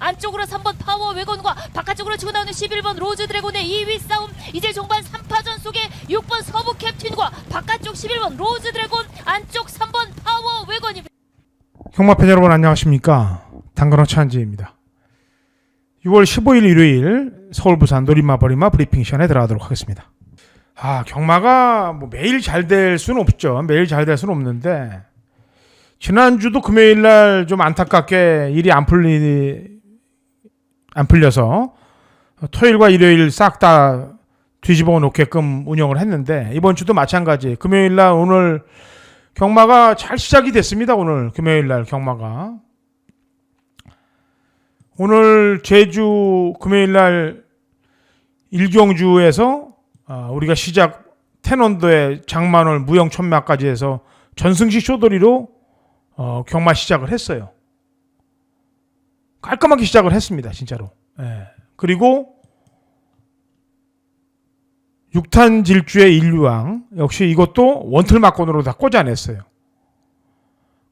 안쪽으로 3번 파워 외건과 바깥쪽으로 치고 나오는 11번 로즈 드래곤의 2위 싸움 이제 종반 3파전 속에 6번 서부 캡틴과 바깥쪽 11번 로즈 드래곤 안쪽 3번 파워 외건입니다. 형마팬 여러분 안녕하십니까? 당근호 찬지입니다. 6월 15일 일요일 서울 부산 놀이마버리마 브리핑 시간에 들어가도록 하겠습니다. 아 경마가 뭐 매일 잘 될 수는 없죠. 매일 잘 될 수는 없는데 지난주도 금요일 날 좀 안타깝게 일이 안 풀리 안 풀려서 토요일과 일요일 싹 다 뒤집어 놓게끔 운영을 했는데 이번 주도 마찬가지 금요일 날 오늘 경마가 잘 시작이 됐습니다. 오늘 금요일 날 경마가 오늘 제주 금요일 날 일경주에서 아, 우리가 시작 텐원도의 장만월 무영천마까지 해서 전승시 쇼돌이로 어, 경마 시작을 했어요. 깔끔하게 시작을 했습니다. 진짜로. 예. 그리고 육탄 질주의 인류왕 역시 이것도 원틀 막건으로 다 꽂아냈어요.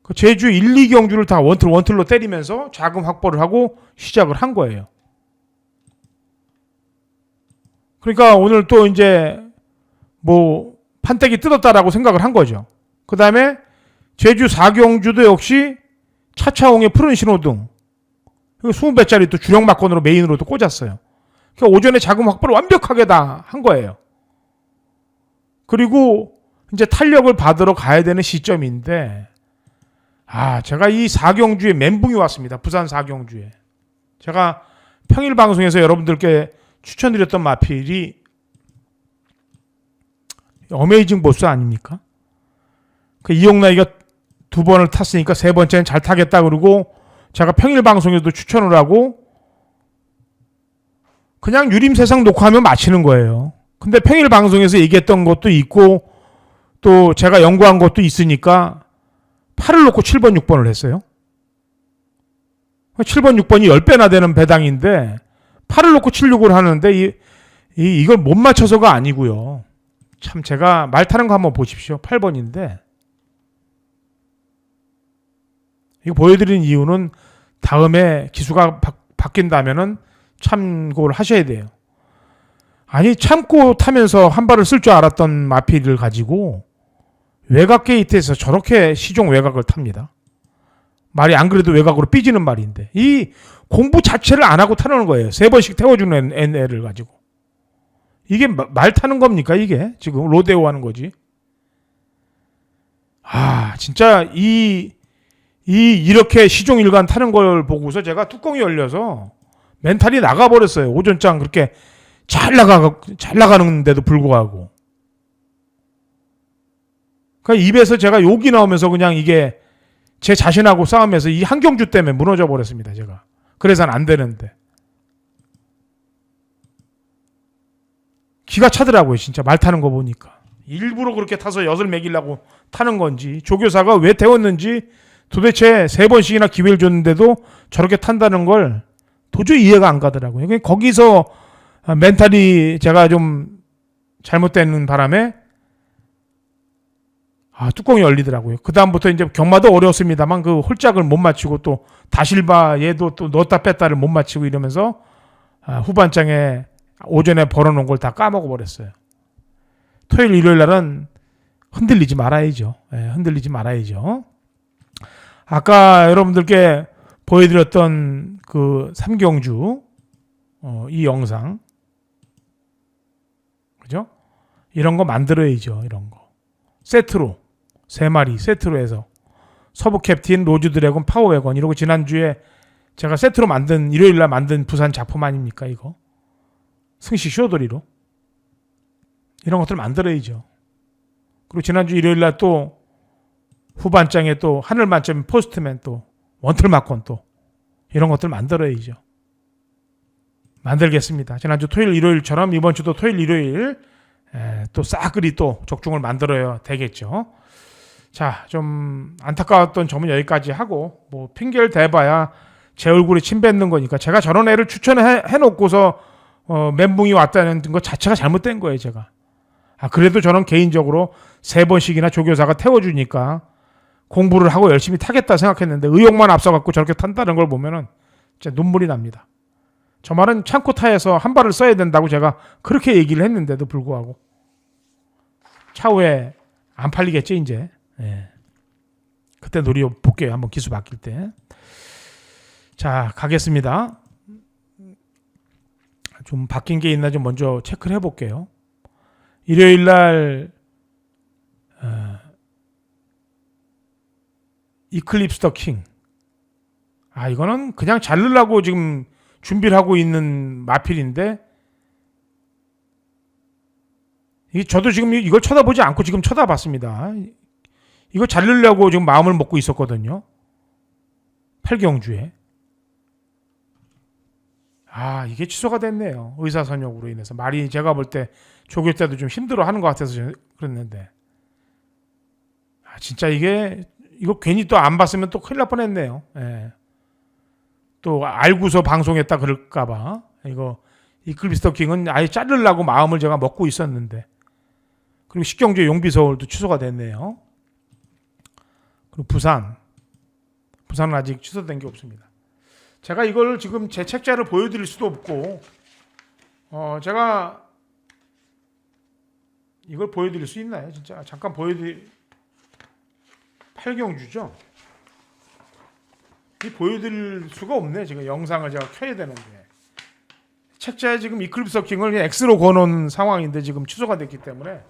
그 제주 1, 2경주를 다 원틀 원틀로 때리면서 자금 확보를 하고 시작을 한 거예요. 그러니까 오늘 또 이제 뭐 판때기 뜯었다라고 생각을 한 거죠. 그 다음에 제주 4경주도 역시 차차홍의 푸른 신호등 20배짜리 또 주력 막건으로 메인으로 또 꽂았어요. 그러니까 오전에 자금 확보를 완벽하게 다 한 거예요. 그리고 이제 탄력을 받으러 가야 되는 시점인데 아 제가 이 사경주에 멘붕이 왔습니다. 부산 사경주에 제가 평일 방송에서 여러분들께 추천드렸던 마필이 어메이징 보스 아닙니까? 그 이용나이가 두 번을 탔으니까 세 번째는 잘 타겠다 그러고 제가 평일 방송에도 추천을 하고 그냥 유림 세상 녹화하면 마치는 거예요. 근데 평일 방송에서 얘기했던 것도 있고 또 제가 연구한 것도 있으니까 8을 놓고 7번, 6번을 했어요. 7번, 6번이 10배나 되는 배당인데 8을 놓고 7, 6을 하는데 이, 이, 이걸 못 맞춰서가 아니고요. 참 제가 말 타는 거 한번 보십시오. 8번인데 이거 보여드린 이유는 다음에 기수가 바, 바뀐다면은 참고를 하셔야 돼요. 아니 참고 타면서 한 발을 쓸 줄 알았던 마필을 가지고 외곽 게이트에서 저렇게 시종 외곽을 탑니다. 말이 안 그래도 외곽으로 삐지는 말인데 이 공부 자체를 안 하고 타는 거예요. 세 번씩 태워주는 애- 애를 가지고 이게 마- 말 타는 겁니까 이게 지금 로데오 하는 거지. 아 진짜 이, 이 이렇게 시종 일관 타는 걸 보고서 제가 뚜껑이 열려서 멘탈이 나가버렸어요. 오전장 그렇게 잘 나가 잘 나가는데도 불구하고. 그러니까 입에서 제가 욕이 나오면서 그냥 이게 제 자신하고 싸우면서 이 한경주 때문에 무너져 버렸습니다. 제가 그래서는 안 되는데 기가 차더라고요. 진짜 말 타는 거 보니까 일부러 그렇게 타서 엿을 매기려고 타는 건지 조교사가 왜 태웠는지 도대체 세 번씩이나 기회를 줬는데도 저렇게 탄다는 걸 도저히 이해가 안 가더라고요. 그러니까 거기서 아, 멘탈이 제가 좀 잘못된 바람에 아, 뚜껑이 열리더라고요. 그 다음부터 이제 경마도 어려웠습니다만 그 홀짝을 못 맞추고 또 다실바 얘도 또 넣었다 뺐다를 못 맞추고 이러면서 아, 후반장에 오전에 벌어놓은 걸 다 까먹어 버렸어요. 토요일 일요일 날은 흔들리지 말아야죠. 예, 흔들리지 말아야죠. 아까 여러분들께 보여드렸던 그 삼경주 어, 이 영상 그죠? 이런 거 만들어야죠. 이런 거 세트로 세 마리 세트로 해서 서부 캡틴 로즈 드래곤 파워 웨건 이러고 지난주에 제가 세트로 만든 일요일 날 만든 부산 작품 아닙니까 이거 승시 쇼돌이로 이런 것들 만들어야죠. 그리고 지난주 일요일 날또 후반장에 또 하늘 만점 포스트맨 또 원틀 마콘 또 이런 것들 만들어야죠. 만들겠습니다. 지난주 토요일 일요일처럼 이번 주도 토요일 일요일 에, 또 싸그리 또 적중을 만들어야 되겠죠. 자, 좀 안타까웠던 점은 여기까지 하고 뭐 핑계를 대봐야 제 얼굴에 침 뱉는 거니까 제가 저런 애를 추천해 해놓고서 어, 멘붕이 왔다는 것 자체가 잘못된 거예요, 제가. 아, 그래도 저는 개인적으로 세 번씩이나 조교사가 태워주니까 공부를 하고 열심히 타겠다 생각했는데 의욕만 앞서갖고 저렇게 탄다는 걸 보면은 진짜 눈물이 납니다. 저 말은 창고 타에서 한 발을 써야 된다고 제가 그렇게 얘기를 했는데도 불구하고 차후에 안 팔리겠죠 이제. 예. 그때 노리 볼게요. 한번 기수 바뀔 때. 자 가겠습니다. 좀 바뀐 게 있나 좀 먼저 체크를 해볼게요. 일요일 날 이클립스 더 킹. 아 이거는 그냥 자르려고 지금 준비를 하고 있는 마필인데 이 저도 지금 이- 이걸 쳐다보지 않고 지금 쳐다봤습니다. 이거 자르려고 지금 마음을 먹고 있었거든요. 팔경주에. 아 이게 취소가 됐네요. 의사 선역으로 인해서 말이 제가 볼 때 조교 때도 좀 힘들어 하는 것 같아서 저- 그랬는데 아 진짜 이게 이거 괜히 또 안 봤으면 또 큰일 날 뻔했네요. 예. 또 알고서 방송했다 그럴까봐 이거 이클비스터 킹은 아예 자르려고 마음을 제가 먹고 있었는데 그리고 식경제 용비 서울도 취소가 됐네요. 그리고 부산 부산은 아직 취소된 게 없습니다. 제가 이걸 지금 제 책자를 보여드릴 수도 없고 어 제가 이걸 보여드릴 수 있나요? 진짜 잠깐 보여드릴 팔경주죠. 이 보여드릴 수가 없네. 지금 영상을 제가 켜야 되는데 책자에 지금 이클립스 서킹을 X로 거놓은 상황인데 지금 취소가 됐기 때문에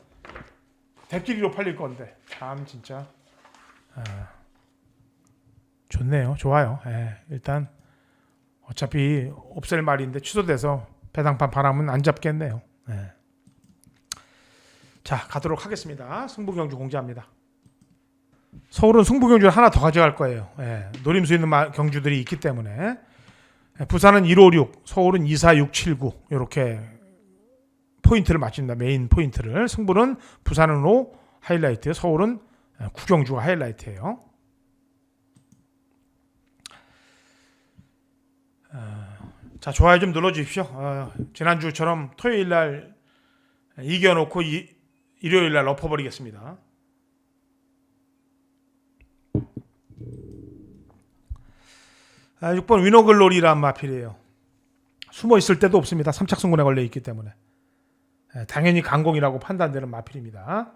대끼리로 팔릴 건데 참 진짜 아, 좋네요. 좋아요. 예, 일단 어차피 없앨 말인데 취소돼서 배당판 바람은 안 잡겠네요. 예. 자 가도록 하겠습니다. 승부경주 공지합니다. 서울은 승부 경주를 하나 더 가져갈 거예요. 예, 노림수 있는 마- 경주들이 있기 때문에 예, 부산은 156, 서울은 24679 이렇게 포인트를 맞춘다. 메인 포인트를 승부는 부산은 5 하이라이트, 서울은 예, 구경주가 하이라이트예요. 어, 자 좋아요 좀 눌러주십시오. 어, 지난주처럼 토요일 날 이겨놓고 이, 일요일 날 엎어버리겠습니다. 6번 위너글로리란 마필이에요. 숨어 있을 때도 없습니다. 삼착승군에 걸려 있기 때문에 예, 당연히 강공이라고 판단되는 마필입니다.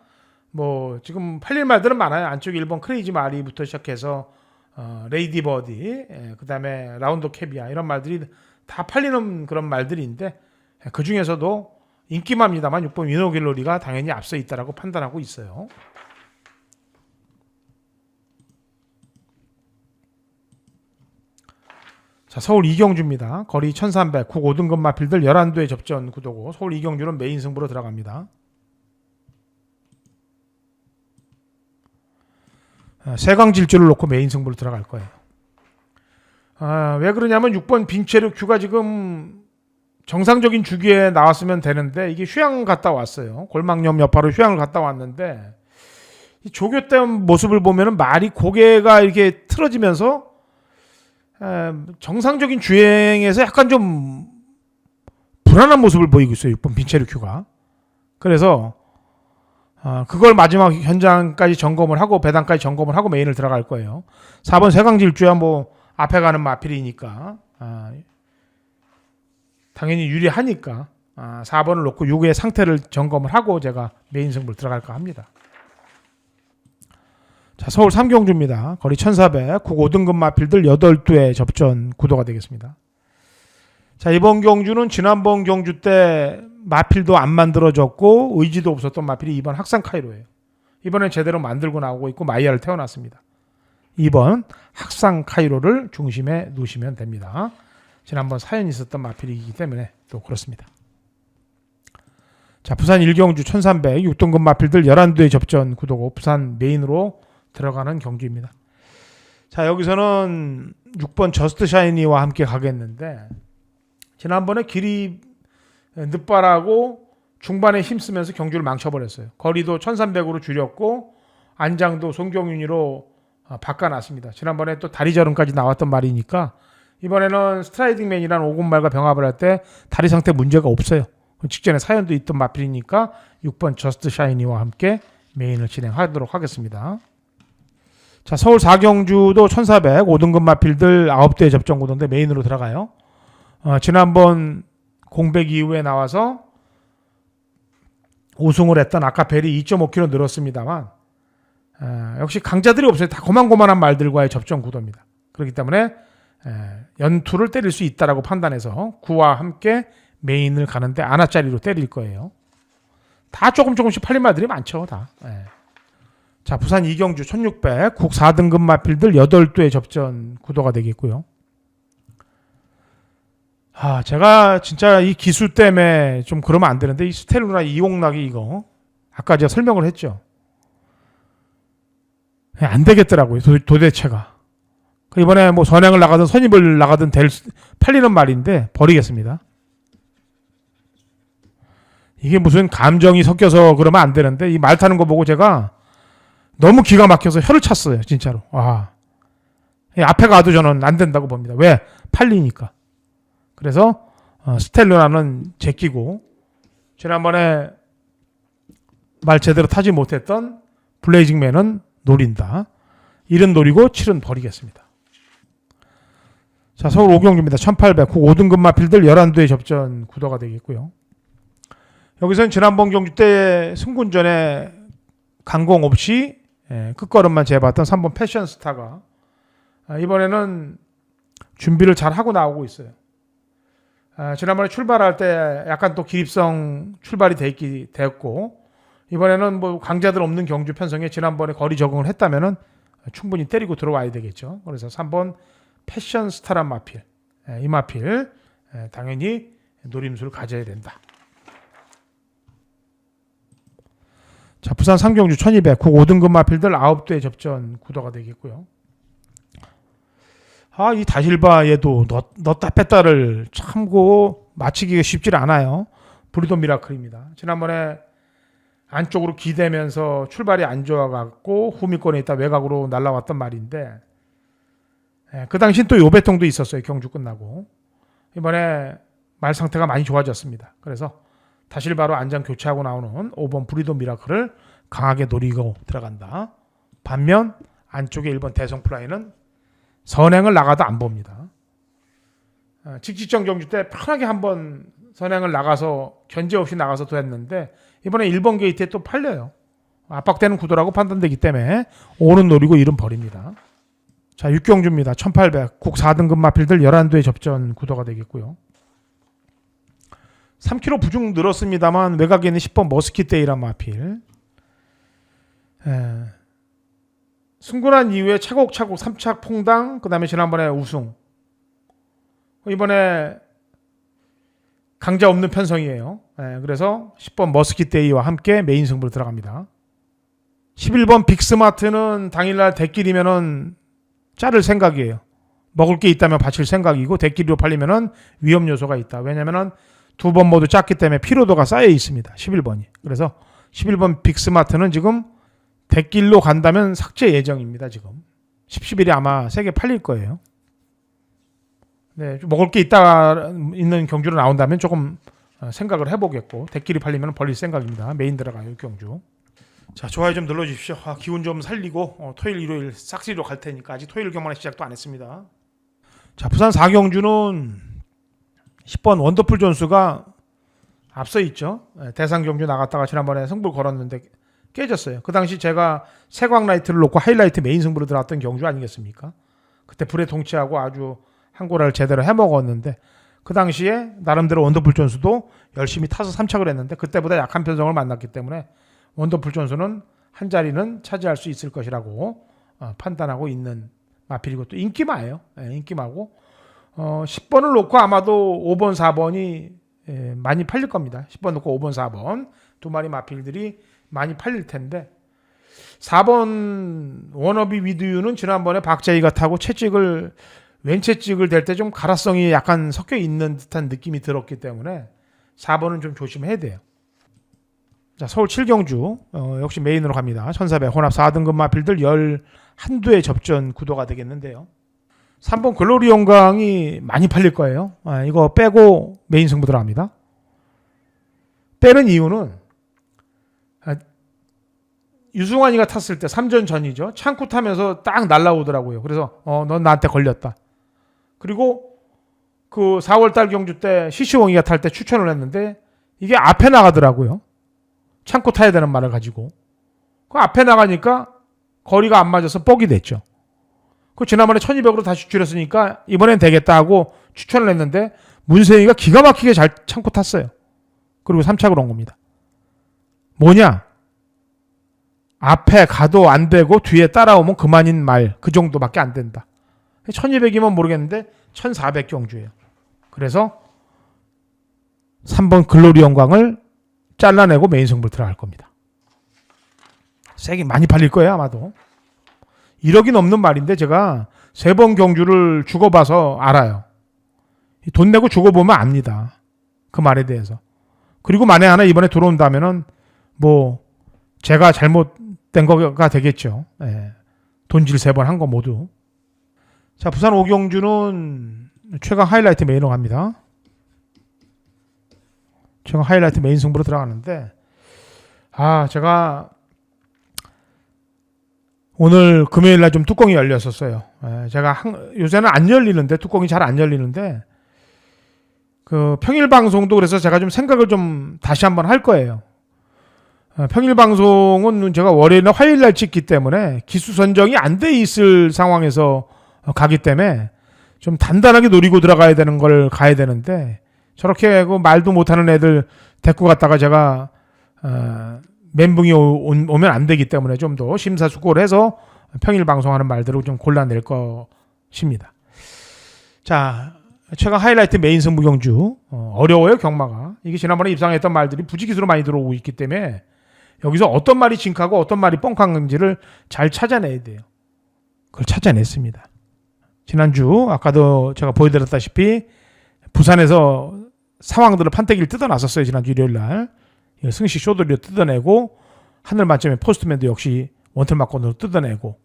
뭐 지금 팔릴 말들은 많아요. 안쪽 1번 크레이지 마리부터 시작해서 어, 레이디 버디, 예, 그 다음에 라운드 캐비아 이런 말들이 다 팔리는 그런 말들인데 예, 그 중에서도 인기마입니다만 6번 위너글로리가 당연히 앞서 있다라고 판단하고 있어요. 자, 서울 이경주입니다. 거리 1300, 국 5등급 마필들 11도의 접전 구도고 서울 이경주는 메인 승부로 들어갑니다. 아, 세강 질주를 놓고 메인 승부로 들어갈 거예요. 아, 왜 그러냐면 6번 빈체르 큐가 지금 정상적인 주기에 나왔으면 되는데 이게 휴양 갔다 왔어요. 골망염 여파로 휴양을 갔다 왔는데 이 조교 때 모습을 보면은 말이 고개가 이렇게 틀어지면서 에, 정상적인 주행에서 약간 좀 불안한 모습을 보이고 있어요. 6번 빈체르 큐가. 그래서 아, 그걸 마지막 현장까지 점검을 하고 배당까지 점검을 하고 메인을 들어갈 거예요. 4번 세강질주야 뭐 앞에 가는 마필이니까 아, 당연히 유리하니까 아, 4번을 놓고 6의 상태를 점검을 하고 제가 메인 승부를 들어갈까 합니다. 자, 서울 삼경주입니다. 거리 1400, 국 5등급 마필들 8두의 접전 구도가 되겠습니다. 자, 이번 경주는 지난번 경주 때 마필도 안 만들어졌고 의지도 없었던 마필이 이번 학산 카이로예요. 이번엔 제대로 만들고 나오고 있고 마이야를 태워놨습니다. 이번 학상 카이로를 중심에 놓으시면 됩니다. 지난번 사연이 있었던 마필이기 때문에 또 그렇습니다. 자, 부산 일경주 1300, 6등급 마필들 11두의 접전 구도고 부산 메인으로 들어가는 경주입니다. 자, 여기서는 6번 저스트 샤이니와 함께 가겠는데 지난번에 길이 늦바라고 중반에 힘쓰면서 경주를 망쳐버렸어요. 거리도 1300으로 줄였고 안장도 송경윤이로 어, 바꿔놨습니다. 지난번에 또 다리 저름까지 나왔던 말이니까 이번에는 스트라이딩맨이라는 오군말과 병합을 할 때 다리 상태 문제가 없어요. 직전에 사연도 있던 마필이니까 6번 저스트 샤이니와 함께 메인을 진행하도록 하겠습니다. 자, 서울 4경주도 1400 5등급 마필들 9대 접전 구도인데 메인으로 들어가요. 어, 지난번 공백 이후에 나와서 우승을 했던 아까 벨이 2.5km 늘었습니다만 어, 역시 강자들이 없어요. 다 고만고만한 말들과의 접전 구도입니다. 그렇기 때문에 에, 연투를 때릴 수 있다라고 판단해서 구와 함께 메인을 가는데 아나짜리로 때릴 거예요. 다 조금 조금씩 팔린 말들이 많죠. 다. 예. 자 부산 이경주 1600 국 4등급 마필들 8대 접전 구도가 되겠고요. 아 제가 진짜 이 기술 때문에 좀 그러면 안 되는데 이 스텔루나 이용락이 이거 아까 제가 설명을 했죠. 예, 안 되겠더라고요 도, 도대체가. 그 이번에 뭐 선행을 나가든 선입을 나가든 될 수- 팔리는 말인데 버리겠습니다. 이게 무슨 감정이 섞여서 그러면 안 되는데 이 말 타는 거 보고 제가 너무 기가 막혀서 혀를 찼어요 진짜로. 와. 이 앞에 가도 저는 안 된다고 봅니다. 왜? 팔리니까. 그래서 어, 스텔루나는 제끼고 지난번에 말 제대로 타지 못했던 블레이징맨은 노린다. 1은 노리고 7은 버리겠습니다. 자 서울 오경주입니다. 1800 5등급 마필들 11대 접전 구도가 되겠고요. 여기서는 지난번 경주 때 승군전에 강공 없이 예, 끝걸음만 재봤던 3번 패션 스타가 아, 이번에는 준비를 잘 하고 나오고 있어요. 아, 지난번에 출발할 때 약간 또 기립성 출발이 돼 있기 됐고 이번에는 뭐 강자들 없는 경주 편성에 지난번에 거리 적응을 했다면은 충분히 때리고 들어와야 되겠죠. 그래서 3번 패션 스타란 마필 예, 이 마필 예, 당연히 노림수를 가져야 된다. 자, 부산 상경주 1200, 국 5등급 마필들 9대 접전 구도가 되겠고요. 아, 이 다실바 얘도 넣, 넣다 뺐다를 참고 맞히기가 쉽지 않아요. 브리도 미라클입니다. 지난번에 안쪽으로 기대면서 출발이 안 좋아갖고 후미권에 있다 외곽으로 날라왔던 말인데 예, 그 당시엔 또 요배통도 있었어요. 경주 끝나고. 이번에 말 상태가 많이 좋아졌습니다. 그래서 다시 바로 안장 교체하고 나오는 5번 브리도 미라클을 강하게 노리고 들어간다. 반면 안쪽에 1번 대성 플라이는 선행을 나가도 안 봅니다. 어, 직직정 경주 때 편하게 한번 선행을 나가서 견제 없이 나가서 됐는데 이번에 1번 게이트에 또 팔려요. 압박되는 구도라고 판단되기 때문에 5는 노리고 1은 버립니다. 자, 6경주입니다. 1800. 국 4등급 마필들 11도의 접전 구도가 되겠고요. 3km 부중 늘었습니다만 외곽에 있는 10번 머스키데이란 마필. 에, 승군한 이후에 차곡차곡 3차 퐁당 그 다음에 지난번에 우승. 이번에 강자 없는 편성이에요. 에, 그래서 10번 머스키데이와 함께 메인 승부로 들어갑니다. 11번 빅스마트는 당일날 대길이면은 자를 생각이에요. 먹을 게 있다면 바칠 생각이고 대길이로 팔리면은 위험 요소가 있다. 왜냐면은 두 번 모두 짰기 때문에 피로도가 쌓여 있습니다. 11번이. 그래서 11번 빅스마트는 지금 대길로 간다면 삭제 예정입니다. 지금 10, 11이 아마 세게 팔릴 거예요. 네, 좀 먹을 게 있다 있는 경주로 나온다면 조금 어, 생각을 해보겠고 대길이 팔리면 벌릴 생각입니다. 메인 들어가요 경주. 자 좋아요 좀 눌러주십시오. 아, 기운 좀 살리고 어, 토요일 일요일 싹쓸이로 갈 테니까 아직 토요일 경만에 시작도 안 했습니다. 자 부산 4경주는 10번 원더풀 존수가 앞서 있죠. 예, 대상 경주 나갔다가 지난번에 승부를 걸었는데 깨졌어요. 그 당시 제가 세광 라이트를 놓고 하이라이트 메인 승부로 들어왔던 경주 아니겠습니까? 그때 불에 동치하고 아주 한골을 제대로 해먹었는데 그 당시에 나름대로 원더풀 존수도 열심히 타서 삼착을 했는데 그때보다 약한 편성을 만났기 때문에 원더풀 존수는 한 자리는 차지할 수 있을 것이라고 어, 판단하고 있는 마필이고 또 인기마예요. 예, 인기마고 어, 10번을 놓고 아마도 5번, 4번이 예, 많이 팔릴 겁니다. 10번 놓고 5번, 4번 두 마리 마필들이 많이 팔릴 텐데 4번 워너비 위드유는 지난번에 박재희가 타고 채찍을 왼채찍을 댈 때 좀 가라성이 약간 섞여 있는 듯한 느낌이 들었기 때문에 4번은 좀 조심해야 돼요. 자, 서울 7경주 어, 역시 메인으로 갑니다. 1400 혼합 4등급 마필들 11두의 접전 구도가 되겠는데요. 3번 글로리 영광이 많이 팔릴 거예요. 아, 이거 빼고 메인 승부 들어갑니다. 빼는 이유는 아, 유승환이가 탔을 때 3전 전이죠. 창구 타면서 딱 날라오더라고요. 그래서 어, 넌 나한테 걸렸다. 그리고 그 4월 달 경주 때 시시홍이가 탈 때 추천을 했는데 이게 앞에 나가더라고요. 창고 타야 되는 말을 가지고. 그 앞에 나가니까 거리가 안 맞아서 뻑이 됐죠. 그 지난번에 1200으로 다시 줄였으니까 이번엔 되겠다 하고 추천을 했는데 문세희가 기가 막히게 잘 창고 탔어요. 그리고 3착을 온 겁니다. 뭐냐? 앞에 가도 안 되고 뒤에 따라오면 그만인 말 그 정도밖에 안 된다. 1200이면 모르겠는데 1400 경주예요. 그래서 3번 글로리 영광을 잘라내고 메인 승부를 들어갈 겁니다. 세게 많이 팔릴 거예요 아마도. 1억이 넘는 말인데 제가 세 번 경주를 죽어봐서 알아요. 돈 내고 죽어보면 압니다. 그 말에 대해서. 그리고 만에 하나 이번에 들어온다면은 뭐 제가 잘못된 거가 되겠죠. 예. 돈질 세 번 한 거 모두. 자 부산 오경주는 최강 하이라이트 메인으로 갑니다. 최강 하이라이트 메인 승부로 들어가는데 아 제가 오늘 금요일 날 좀 뚜껑이 열렸었어요. 예, 제가 한- 요새는 안 열리는데 뚜껑이 잘 안 열리는데 그 평일 방송도 그래서 제가 좀 생각을 좀 다시 한번 할 거예요. 어, 평일 방송은 제가 월요일이나 화요일 날 찍기 때문에 기수 선정이 안 돼 있을 상황에서 어, 가기 때문에 좀 단단하게 노리고 들어가야 되는 걸 가야 되는데 저렇게 그 말도 못하는 애들 데리고 갔다가 제가 어, 멘붕이 오, 면안 되기 때문에 좀 더 심사숙고를 해서 평일 방송하는 말들을 좀 골라낼 것입니다. 자, 최강 하이라이트 메인 승부 경주 어, 어려워요 경마가 이게 지난번에 입상했던 말들이 부지기수로 많이 들어오고 있기 때문에 여기서 어떤 말이 진카고 어떤 말이 뻥칸 건지를 잘 찾아내야 돼요. 그걸 찾아냈습니다. 지난주 아까도 제가 보여드렸다시피 부산에서 상황들을 판때기를 뜯어놨었어요 지난주 일요일 날 예, 승시 쇼도리로 뜯어내고 하늘 만점에 포스트맨도 역시 원틀 막건으로 뜯어내고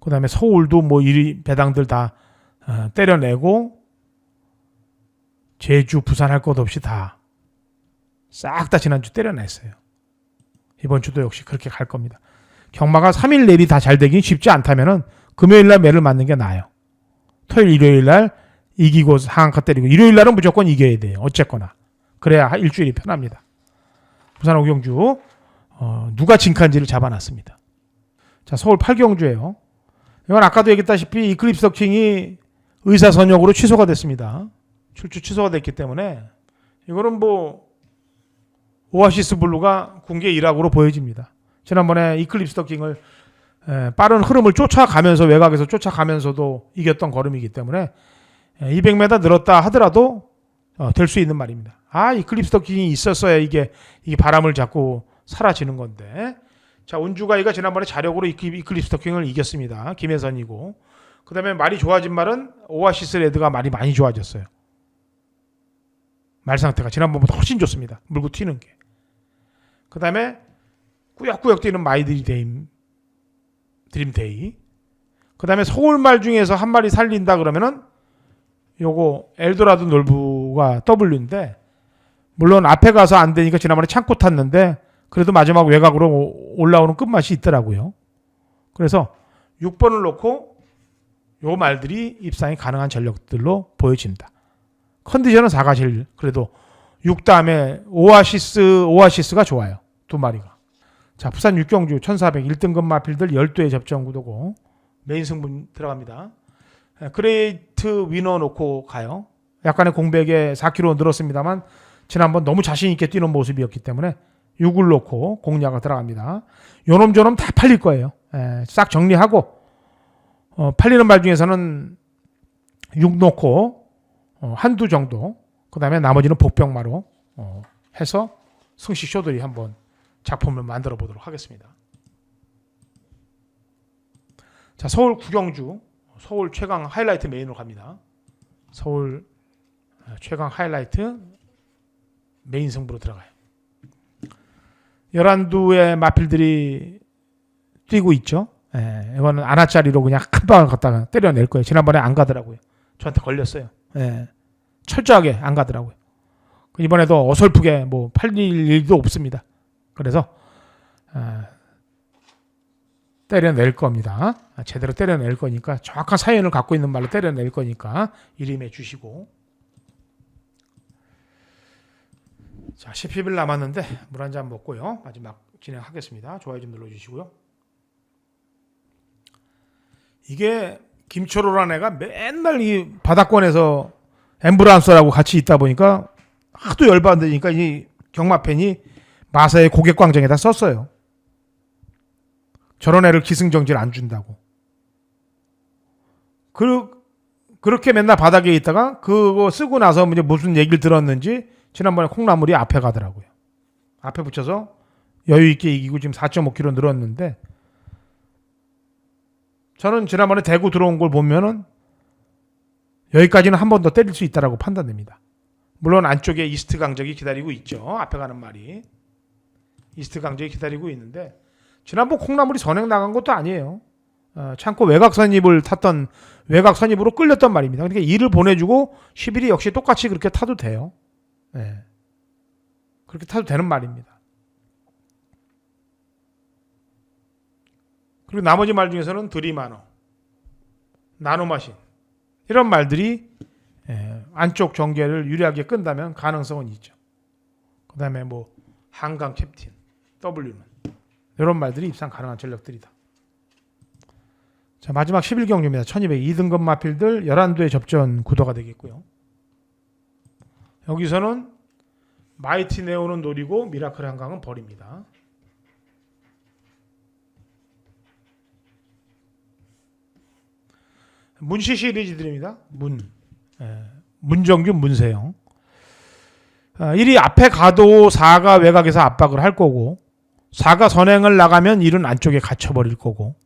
그 다음에 서울도 뭐 이리 배당들 다 어, 때려내고 제주 부산 할 것 없이 다 싹 다 지난주 때려냈어요. 이번 주도 역시 그렇게 갈 겁니다. 경마가 3일 내리 다 잘 되긴 쉽지 않다면은 금요일 날 매를 맞는 게 나아요. 토요일 일요일 날 이기고 상한가 때리고 일요일 날은 무조건 이겨야 돼요. 어쨌거나 그래야 일주일이 편합니다. 부산 오경주 어, 누가 진칸지를 잡아놨습니다. 자 서울 8경주예요. 이건 아까도 얘기했다시피 이클립스 킹이 의사 선역으로 취소가 됐습니다. 출주 취소가 됐기 때문에 이거는 뭐 오아시스 블루가 공개 일학으로 보여집니다. 지난번에 이클립스 킹을 에, 빠른 흐름을 쫓아가면서 외곽에서 쫓아가면서도 이겼던 걸음이기 때문에 200m 늘었다 하더라도 어, 될 수 있는 말입니다. 아, 이클립스 더킹이 있었어야 이게 이게 바람을 잡고 사라지는 건데. 자, 온주가이가 지난번에 자력으로 이클- 이클립스 더킹을 이겼습니다. 김혜선이고. 그 다음에 말이 좋아진 말은 오아시스 레드가 말이 많이 좋아졌어요. 말 상태가 지난번보다 훨씬 좋습니다. 물고 튀는 게. 그 다음에 꾸역꾸역 뛰는 마이드리 데임 드림데이. 그 다음에 서울말 중에서 한 마리 살린다 그러면은 요거 엘도라도 놀부 가 W인데 물론 앞에 가서 안 되니까 지난번에 창고 탔는데 그래도 마지막 외곽으로 오- 올라오는 끝맛이 있더라고요. 그래서 6번을 놓고 요 말들이 입상이 가능한 전력들로 보여집니다. 컨디션은 4가 제일 그래도 6 다음에 오아시스 오아시스가 좋아요. 두 마리가. 자, 부산 육경주 1400 1등급 마필들 12회 접전 구도고 메인 승분 들어갑니다. 에, 그레이트 위너 놓고 가요. 약간의 공백에 4kg 늘었습니다만 지난번 너무 자신 있게 뛰는 모습이었기 때문에 6을 놓고 공략을 들어갑니다. 요놈 저놈 다 팔릴 거예요. 에, 싹 정리하고 어, 팔리는 말 중에서는 6 놓고 어, 한두 정도 그 다음에 나머지는 복병마로 어, 해서 승시 쇼들이 한번 작품을 만들어 보도록 하겠습니다. 자 서울 구경주 서울 최강 하이라이트 메인으로 갑니다. 서울 어, 최강 하이라이트 메인 승부로 들어가요. 11두의 마필들이 뛰고 있죠. 예, 이거는 아나짜리로 그냥 한 방을 갖다가 때려낼 거예요. 지난번에 안 가더라고요. 저한테 걸렸어요. 예, 철저하게 안 가더라고요. 이번에도 어설프게 뭐 팔릴 일도 없습니다. 그래서 아, 때려낼 겁니다. 아, 제대로 때려낼 거니까 정확한 사연을 갖고 있는 말로 때려낼 거니까 이름해 주시고 자 10일 남았는데 물 한 잔 먹고요. 마지막 진행하겠습니다. 좋아요 좀 눌러주시고요. 이게 김초로란 애가 맨날 이 바닥권에서 엠브란스라고 같이 있다 보니까 하도 열받으니까 이 경마팬이 마사의 고객광장에다 썼어요. 저런 애를 기승전질 안 준다고. 그, 그렇게 맨날 바닥에 있다가 그거 쓰고 나서 이제 무슨 얘기를 들었는지 지난번에 콩나물이 앞에 가더라고요. 앞에 붙여서 여유 있게 이기고 지금 4.5kg 늘었는데 저는 지난번에 대구 들어온 걸 보면은 여기까지는 한 번 더 때릴 수 있다라고 판단됩니다. 물론 안쪽에 이스트 강적이 기다리고 있죠. 앞에 가는 말이 이스트 강적이 기다리고 있는데 지난번 콩나물이 선행 나간 것도 아니에요. 어, 참고 외곽 선입을 탔던 외곽 선입으로 끌렸던 말입니다. 그러니까 이를 보내주고 11이 역시 똑같이 그렇게 타도 돼요. 예. 그렇게 타도 되는 말입니다. 그리고 나머지 말 중에서는 드리마노, 나노마신 이런 말들이 예, 안쪽 전개를 유리하게 끈다면 가능성은 있죠. 그 다음에 뭐 한강 캡틴, W는 이런 말들이 입상 가능한 전력들이다. 자 마지막 11경주입니다. 1200 2등급 마필들 11도의 접전 구도가 되겠고요. 여기서는 마이티 네오는 노리고 미라클 한강은 버립니다. 문시 시리즈들입니다. 문, 예, 문정균, 문세영. 아, 1위 앞에 가도 4가 외곽에서 압박을 할 거고 4가 선행을 나가면 1은 안쪽에 갇혀버릴 거고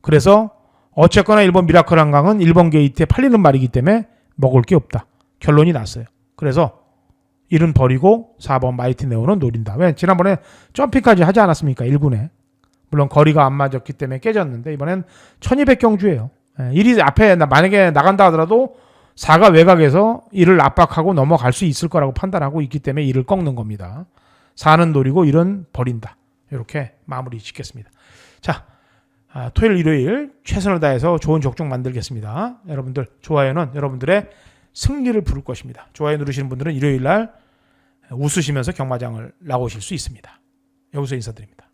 그래서 어쨌거나 1번 미라클 한강은 1번 게이트에 팔리는 말이기 때문에 먹을 게 없다. 결론이 났어요. 그래서 1은 버리고 4번 마이티 네오는 노린다. 왜? 지난번에 점핑까지 하지 않았습니까? 1군에. 물론 거리가 안 맞았기 때문에 깨졌는데 이번엔 1200경주예요. 1이 앞에 나- 만약에 나간다 하더라도 4가 외곽에서 1을 압박하고 넘어갈 수 있을 거라고 판단하고 있기 때문에 1을 꺾는 겁니다. 4는 노리고 1은 버린다. 이렇게 마무리 짓겠습니다. 자, 아, 토요일, 일요일 최선을 다해서 좋은 족족 만들겠습니다. 여러분들 좋아요는 여러분들의 승리를 부를 것입니다. 좋아요 누르시는 분들은 일요일 날 웃으시면서 경마장을 나오실 수 있습니다. 여기서 인사드립니다.